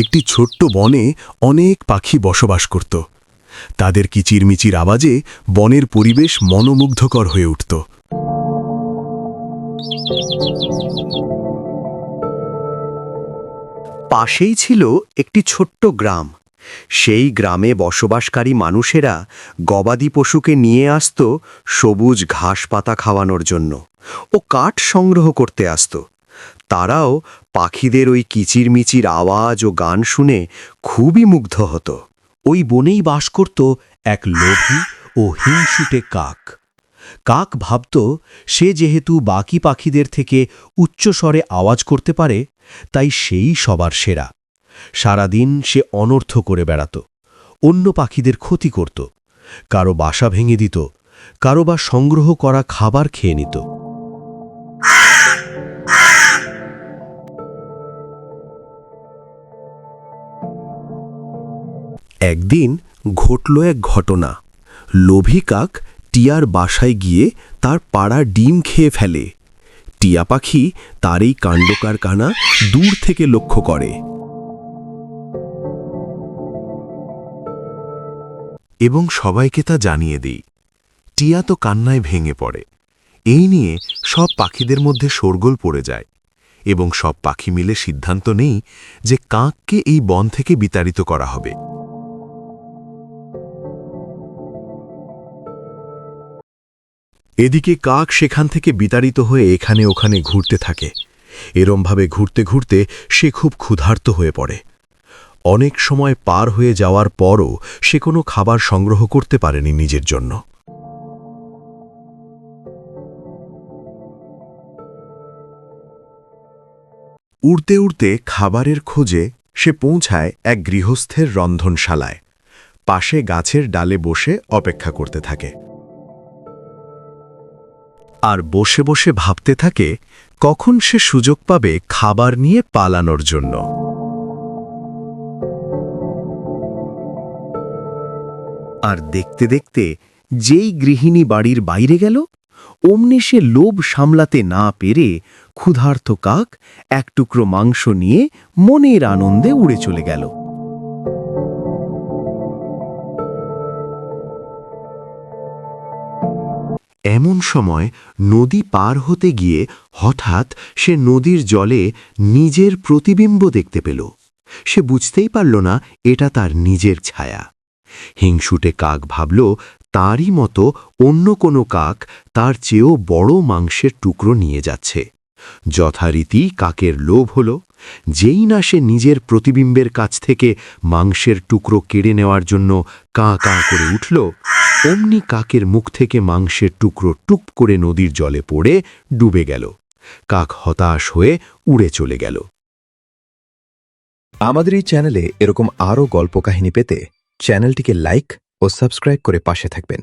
একটি ছোট্ট বনে অনেক পাখি বসবাস করত। তাদের কিচিরমিচির আওয়াজে বনের পরিবেশ মনোমুগ্ধকর হয়ে উঠত। পাশেই ছিল একটি ছোট্ট গ্রাম। সেই গ্রামে বসবাসকারী মানুষেরা গবাদি পশুকে নিয়ে আসত সবুজ ঘাস পাতা খাওয়ানোর জন্য ও কাঠ সংগ্রহ করতে আসত। তারাও পাখিদের ওই কিচিরমিচির আওয়াজ ও গান শুনে খুবই মুগ্ধ হতো। ওই বনেই বাস করত এক লোভী ও হিংসুটে কাক। কাক ভাবত, সে যেহেতু বাকি পাখিদের থেকে উচ্চস্বরে আওয়াজ করতে পারে, তাই সেই সবার সেরা। সারাদিন সে অনর্থ করে বেড়াত। অন্য পাখিদের ক্ষতি করত। কারও বাসা ভেঙে দিত, কারও বা সংগ্রহ করা খাবার খেয়ে নিত। একদিন ঘটল এক ঘটনা। লোভী কাক টিয়ার বাসায় গিয়ে তার পাড়া ডিম খেয়ে ফেলে। টিয়া পাখি তার এই কাণ্ডকারখানা দূর থেকে লক্ষ্য করে। এবং সবাইকে তা জানিয়ে দিই। টিয়া তো কান্নায় ভেঙে পড়ে। এই নিয়ে সব পাখিদের মধ্যে শোরগোল পড়ে যায়। এবং সব পাখি মিলে সিদ্ধান্ত নেই যে কাককে এই বন থেকে বিতাড়িত করা হবে। এদিকে কাক সেখান থেকে বিতাড়িত হয়ে এখানে ওখানে ঘুরতে থাকে। এরমভাবে ঘুরতে ঘুরতে সে খুব ক্ষুধার্ত হয়ে পড়ে। অনেক সময় পার হয়ে যাওয়ার পরও সে কোনো খাবার সংগ্রহ করতে পারেনি নিজের জন্য। উড়তে উড়তে খাবারের খোঁজে সে পৌঁছায় এক গৃহস্থের রন্ধনশালায়। পাশে গাছের ডালে বসে অপেক্ষা করতে থাকে। আর বসে বসে ভাবতে থাকে, কখন সে সুযোগ পাবে খাবার নিয়ে পালানোর জন্য। আর দেখতে দেখতে যেই গৃহিণী বাড়ির বাইরে গেল, অমনি সে লোভ সামলাতে না পেরে ক্ষুধার্ত কাক এক টুকরো মাংস নিয়ে মনের আনন্দে উড়ে চলে গেল। এমন সময় নদী পার হতে গিয়ে হঠাৎ সে নদীর জলে নিজের প্রতিবিম্ব দেখতে পেল। সে বুঝতেই পারল না এটা তার নিজের ছায়া। হিংসুটে কাক ভাবল, তারই মতো অন্য কোনো কাক তার চেয়েও বড় মাংসের টুকরো নিয়ে যাচ্ছে। যথারীতি কাকের লোভ হল। যেই না সে নিজের প্রতিবিম্বের কাছ থেকে মাংসের টুকরো কেড়ে নেওয়ার জন্য কাঁ কাঁ করে উঠল অমনি কাকের মুখ থেকে মাংসের টুকরো টুপ করে নদীর জলে পড়ে ডুবে গেল। কাক হতাশ হয়ে উড়ে চলে গেল। আমাদের এই চ্যানেলে এরকম আরও গল্প কাহিনী পেতে চ্যানেলটিকে লাইক ও সাবস্ক্রাইব করে পাশে থাকবেন।